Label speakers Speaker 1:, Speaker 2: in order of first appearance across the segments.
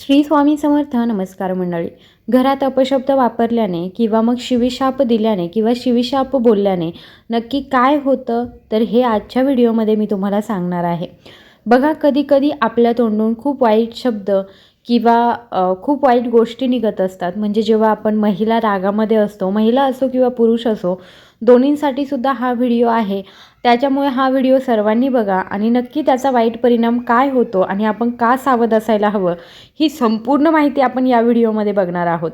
Speaker 1: श्री स्वामी समर्थ नमस्कार मंडळी. घरात अपशब्द वापरल्याने किंवा मग शिविशाप दिल्याने किंवा शिविशाप बोलल्याने नक्की काय होतं तर हे आजच्या व्हिडिओमध्ये मी तुम्हाला सांगणार आहे. बघा कधीकधी आपल्या तोंडून खूप वाईट शब्द किंवा खूप वाईट गोष्टी निघत असतात. म्हणजे जेव्हा आपण महिला रागामध्ये असतो महिला असो किंवा पुरुष असो दोन्हींसाठी सुद्धा हा व्हिडिओ आहे. त्याच्यामुळे हा व्हिडिओ सर्वांनी बघा आणि नक्की त्याचा वाईट परिणाम काय होतो आणि आपण का सावध असायला हवं ही संपूर्ण माहिती आपण या व्हिडिओमध्ये बघणार आहोत.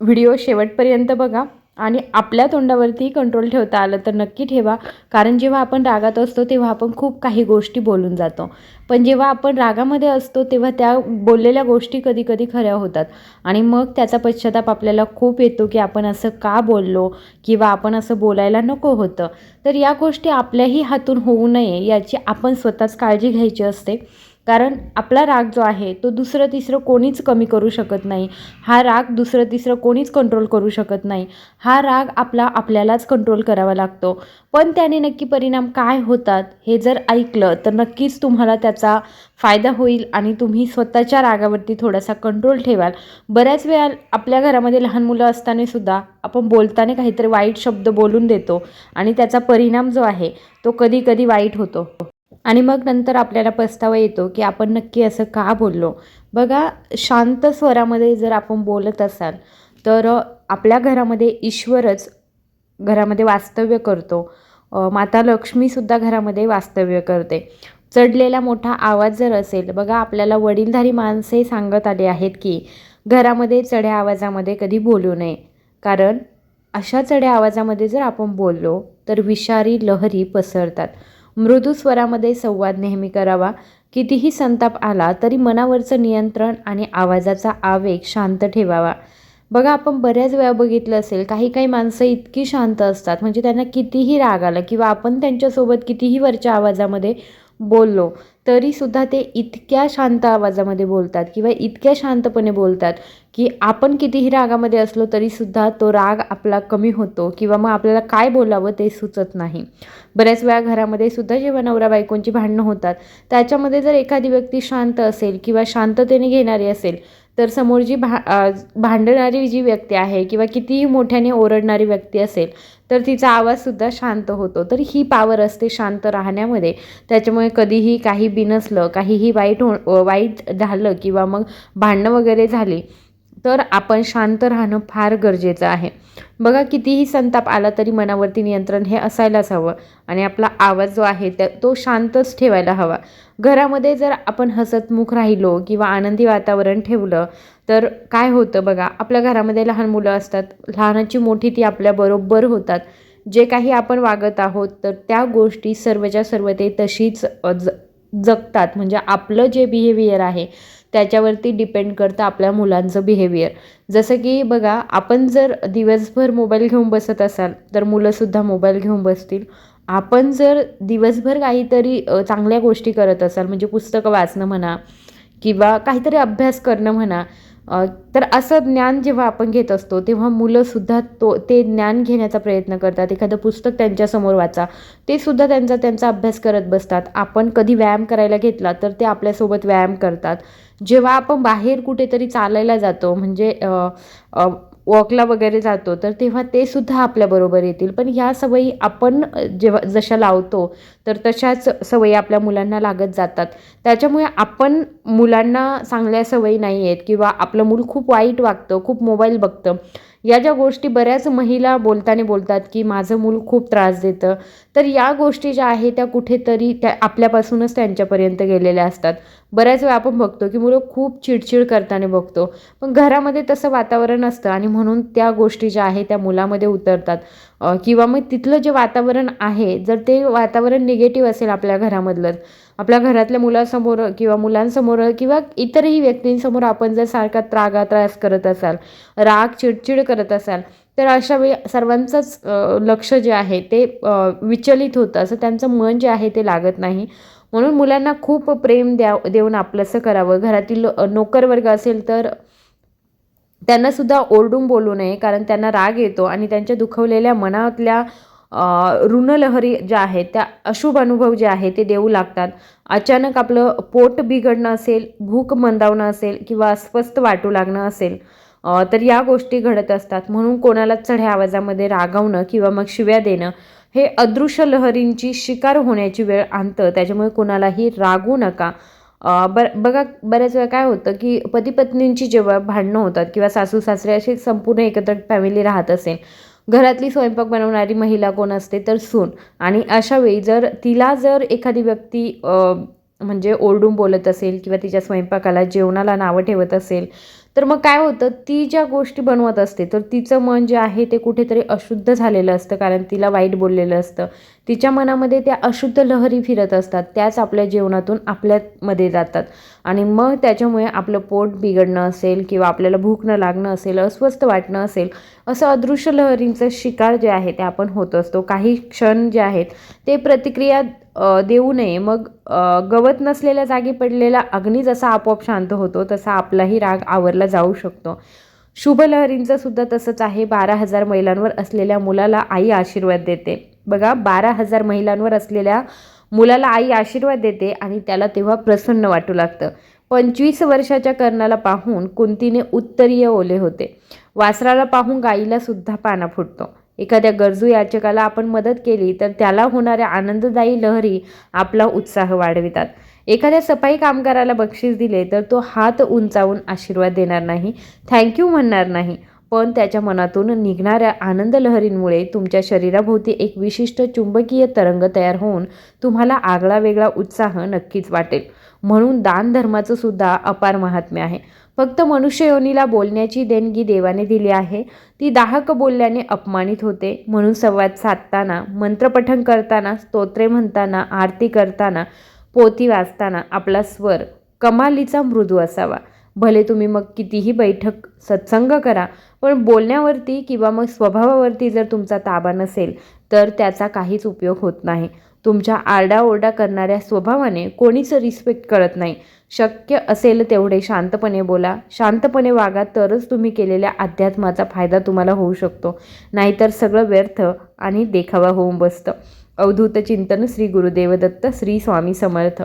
Speaker 1: व्हिडिओ शेवटपर्यंत बघा. आणि आपल्या तोंडावरती कंट्रोल ठेवता आलं तर नक्की ठेवा. कारण जेव्हा आपण रागात असतो तेव्हा आपण खूप काही गोष्टी बोलून जातो. पण जेव्हा आपण रागामध्ये असतो तेव्हा त्या बोललेल्या गोष्टी कधी कधी खऱ्या होतात. आणि मग त्याचा पश्चाताप आपल्याला खूप येतो की आपण असं का बोललो किंवा आपण असं बोलायला नको होतं. तर या गोष्टी आपल्याही हातून होऊ नये याची आपण स्वतःच काळजी घ्यायची असते. कारण आपला राग जो आहे तो दुसरं तिसरं कोणीच कमी करू शकत नाही. हा राग दुसरं तिसरं कोणीच कंट्रोल करू शकत नाही. हा राग आपला आपल्यालाच कंट्रोल करावा लागतो. पण त्याने नक्की परिणाम काय होतात हे जर ऐकलं तर नक्कीच तुम्हाला त्याचा फायदा होईल आणि तुम्ही स्वतःच्या रागावरती थोडासा कंट्रोल ठेवाल. बऱ्याच वेळा आपल्या घरामध्ये लहान मुलं असताना सुद्धा आपण बोलताना काहीतरी वाईट शब्द बोलून देतो आणि त्याचा परिणाम जो आहे तो कधी कधी वाईट होतो. आणि मग नंतर आपल्याला पस्तावा येतो की आपण नक्की असं का बोललो? बघा शांत स्वरामध्ये जर आपण बोलत असाल तर आपल्या घरामध्ये ईश्वरच घरामध्ये वास्तव्य करतो. माता लक्ष्मीसुद्धा घरामध्ये वास्तव्य करते. चढलेला मोठा आवाज जर असेल बघा आपल्याला वडीलधारी माणसे सांगत आले आहेत की घरामध्ये चढ्या आवाजामध्ये कधी बोलू नये. कारण अशा चढ्या आवाजामध्ये जर आपण बोललो तर विषारी लहरी पसरतात. मृदू स्वरामध्ये संवाद नेहमी करावा. कितीही संताप आला तरी मनावरचं नियंत्रण आणि आवाजाचा आवेग शांत ठेवावा. बघा आपण बऱ्याच वेळा बघितलं असेल काही काही माणसं इतकी शांत असतात. म्हणजे त्यांना कितीही राग आला किंवा आपण त्यांच्यासोबत कितीही वरच्या आवाजामध्ये बोललो तरीसुद्धा ते इतक्या शांत आवाजामध्ये बोलतात किंवा इतक्या शांतपणे बोलतात की आपण कितीही रागामध्ये असलो तरीसुद्धा तो राग आपला कमी होतो किंवा मग आपल्याला काय बोलावं ते सुचत नाही. बऱ्याच वेळा घरामध्ये सुद्धा जेव्हा नवरा बायकोंची भांडणं होतात त्याच्यामध्ये जर एखादी व्यक्ती शांत असेल किंवा शांततेने घेणारी असेल तर समोर जी भा भांडणारी जी व्यक्ती आहे किंवा कितीही मोठ्याने ओरडणारी व्यक्ती असेल तर तिचा आवाजसुद्धा शांत होतो. तर ही पावर असते शांत राहण्यामध्ये. त्याच्यामुळे कधीही काही बिनसलं काहीही वाईट हो वाईट झालं किंवा मग भांडणं वगैरे झाली तर आपण शांत राहणं फार गरजेचं आहे. बघा कितीही संताप आला तरी मनावरती नियंत्रण हे असायलाच हवं आणि आपला आवाज जो आहे त्या तो शांतच ठेवायला हवा. घरामध्ये जर आपण हसतमुख राहिलो किंवा आनंदी वातावरण ठेवलं तर काय होतं बघा आपल्या घरामध्ये लहान मुलं असतात लहानाची मोठी ती आपल्याबरोबर होतात. जे काही आपण वागत आहोत तर त्या गोष्टी सर्वच्या सर्व ते तशीच ज जगतात. म्हणजे आपलं जे बिहेवियर आहे त्याच्यावरती डिपेंड करतं आपल्या मुलांचं बिहेवियर जसं की बघा आपण जर दिवसभर मोबाईल घेऊन बसत असाल तर मुलंसुद्धा मोबाईल घेऊन बसतील. आपण जर दिवसभर काहीतरी चांगल्या गोष्टी करत असाल म्हणजे पुस्तकं वाचणं म्हणा किंवा काहीतरी अभ्यास करणं म्हणा तर असं ज्ञान जेव्हा आपण घेत असतो तेव्हा मुलंसुद्धा तो ते ज्ञान घेण्याचा प्रयत्न करतात. एखादं पुस्तक त्यांच्यासमोर वाचा ते सुद्धा त्यांचा त्यांचा अभ्यास करत बसतात. आपण कधी व्यायाम करायला घेतला तर ते आपल्यासोबत व्यायाम करतात. जेव्हा आपण बाहेर कुठेतरी चालायला जातो म्हणजे वॉकला वगैरे जातो तर तेव्हा ते सुद्धा आपल्याबरोबर येतील. पण ह्या सवयी आपण जेव्हा जशा लावतो तर तशाच सवयी आपल्या मुलांना लागत जातात. त्याच्यामुळे आपण मुलांना चांगल्या सवयी नाही आहेत किंवा आपलं मूल खूप वाईट वागतं खूप मोबाईल बघतं. या ज्या गोष्टी बऱ्याच महिला बोलताना बोलतात की माझं मूल खूप त्रास देतं. तर या गोष्टी ज्या आहेत त्या कुठेतरी त्या आपल्यापासूनच त्यांच्यापर्यंत गेलेल्या असतात. बऱ्याच वेळा आपण बघतो की मुलं खूप चिडचिड करताना बघतो. पण घरामध्ये तसं वातावरण असतं आणि म्हणून त्या गोष्टी ज्या आहेत त्या मुलामध्ये उतरतात. किंवा मग तिथलं जे वातावरण आहे जर ते वातावरण निगेटिव्ह असेल आपल्या घरामधलं आपल्या घरातल्या मुलासमोर किंवा मुलांसमोर किंवा इतरही व्यक्तींसमोर आपण जर सारखा त्रागा त्रास करत असाल राग चिडचिड करत असाल तर अशा वेळी सर्वांचंच लक्ष जे आहे ते विचलित होतं. असं त्यांचं मन जे आहे ते लागत नाही. म्हणून मुलांना खूप प्रेम द्या देऊन आपलंसं करावं. घरातील नोकरवर्ग असेल तर त्यांनासुद्धा ओरडून बोलू नये कारण त्यांना राग येतो आणि त्यांच्या दुखवलेल्या मनातल्या ऋणलहरी ज्या आहेत त्या अशुभ अनुभव जे आहे ते देऊ लागतात. अचानक आपलं पोट बिघडणं असेल भूक मंदावणं असेल किंवा अस्वस्थ वाटू लागणं असेल तर या गोष्टी घडत असतात. म्हणून कोणाला चढ्या आवाजामध्ये रागावणं किंवा मग शिव्या देणं हे अदृश्य लहरींची शिकार होण्याची वेळ आणतं. त्याच्यामुळे कोणालाही रागू नका. बर बघा बऱ्याच वेळा काय होतं की पती पत्नींची जेव्हा भांडणं होतात किंवा सासू सासरे अशी संपूर्ण एकत्र फॅमिली राहत असेल घरातली स्वयंपाक बनवणारी महिला कोण असते तर सून. आणि अशा वेळी जर तिला जर एखादी व्यक्ती म्हणजे ओरडून बोलत असेल किंवा तिच्या स्वयंपाकाला जेवणाला नावं ठेवत असेल तर मग काय होतं ती ज्या गोष्टी बनवत असते तर तिचं मन जे आहे ते कुठेतरी अशुद्ध झालेलं असतं कारण तिला वाईट बोललेलं असतं. तिच्या मनामध्ये त्या अशुद्ध लहरी फिरत असतात त्याच आपल्या जेवणातून आपल्यामध्ये जातात. आणि मग त्याच्यामुळे आपलं पोट बिघडणं असेल किंवा आपल्याला भूक न लागणं असेल अस्वस्थ वाटणं असेल असं अदृश्य लहरींचं शिकार जे आहे ते आपण होत असतो. काही क्षण जे आहेत ते प्रतिक्रिया देऊ नये. मग गवत नसलेल्या जागी पडलेला अग्नी जसा आपोआप शांत होतो तसा आपलाही राग आवरला जाऊ शकतो. शुभलहरींचं सुद्धा तसंच आहे. बारा हजार महिलांवर असलेल्या मुलाला आई आशीर्वाद देते. बघा बारा हजार महिलांवर असलेल्या मुलाला आई आशीर्वाद देते आणि त्याला तेव्हा प्रसन्न वाटू लागतं. पंचवीस वर्षाच्या कर्णाला पाहून कुंतीने उत्तरीय ओले होते. वासराला पाहून गाईला सुद्धा पाना फुटतो. एखाद्या गरजू याचकाला आपण मदत केली तर त्याला होणाऱ्या आनंददायी लहरी आपला उत्साह वाढवितात. एखाद्या सफाई कामगाराला बक्षीस दिले तर तो हात उंचावून आशीर्वाद देणार नाही थँक्यू म्हणणार नाही. पण त्याच्या मनातून निघणाऱ्या आनंद लहरींमुळे तुमच्या शरीराभोवती एक विशिष्ट चुंबकीय तरंग तयार होऊन तुम्हाला आगळा वेगळा उत्साह नक्कीच वाटेल. म्हणून दानधर्माचं सुद्धा अपार महात्म्य आहे. फक्त मनुष्य योनीला बोलण्याची देणगी देवाने दिली आहे. ती दाहक बोलल्याने अपमानित होते. म्हणून संवाद साधताना मंत्रपठन करताना स्तोत्रे म्हणताना आरती करताना पोती वाचताना आपला स्वर कमालीचा मृदू असावा. भले तुम्ही मग कितीही बैठक सत्संग करा पण बोलण्यावरती किंवा मग स्वभावावरती जर तुमचा ताबा नसेल तर त्याचा काहीच उपयोग होत नाही. तुमच्या आरडाओरडा करणाऱ्या स्वभावाने कोणीच रिस्पेक्ट करत नाही. शक्य असेल तेवढे शांतपणे बोला. शांतपणे वागा तरच तुम्ही केलेल्या अध्यात्माचा फायदा तुम्हाला होऊ शकतो. नाहीतर सगळं व्यर्थ आणि देखावा होऊन बसतं. अवधूत चिंतन श्री गुरुदेवदत्त श्री स्वामी समर्थ.